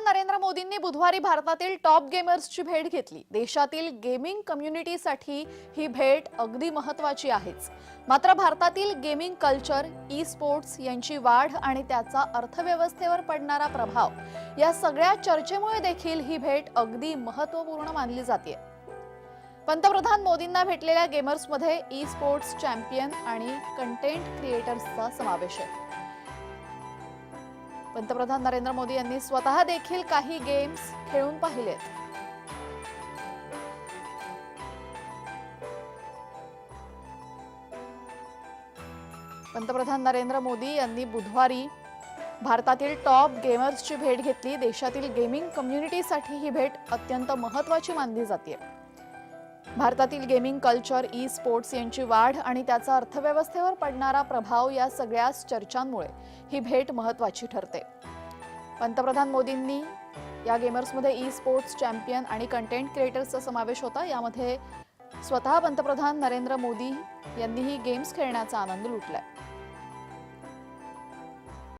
पंतप्रधान नरेंद्र मोदींनी बुधवारी भारतातील टॉप गेमर्सची भेट घेतली. देशातील गेमिंग कम्युनिटीसाठी ही भेट अगदी महत्वाची आहेच. मात्र भारतातील गेमिंग कल्चर ई स्पोर्ट्स यांची वाढ आणि त्याचा अर्थव्यवस्थेवर पडणारा प्रभाव या सगळ्या चर्चेमुळे देखील ही भेट अगदी महत्त्वपूर्ण मानली जाते पंतप्रधान मोदींना भेटलेल्या गेमर्समध्ये ई स्पोर्ट्स चॅम्पियन आणि कंटेंट क्रिएटर्सचा समावेश आहे. पंतप्रधान नरेंद्र मोदी यांनी स्वतः देखील काही गेम्स खेळून पाहिलेत. पंतप्रधान नरेंद्र मोदी यांनी बुधवारी भारतातील टॉप गेमर्सची भेट घेतली. देशातील गेमिंग कम्युनिटीसाठी ही भेट अत्यंत महत्वाची मानली जाते भारतातील गेमिंग कल्चर ई स्पोर्ट्स यांची वाढ आणि त्याचा अर्थव्यवस्थेवर पडणारा प्रभाव या सगळ्याच चर्चांमुळे ही भेट महत्वाची ठरते. पंतप्रधान मोदींनी या गेमर्समध्ये ई स्पोर्ट्स चॅम्पियन आणि कंटेंट क्रिएटर्सचा समावेश होता. यामध्ये स्वतः पंतप्रधान नरेंद्र मोदी यांनीही गेम्स खेळण्याचा आनंद लुटलाय.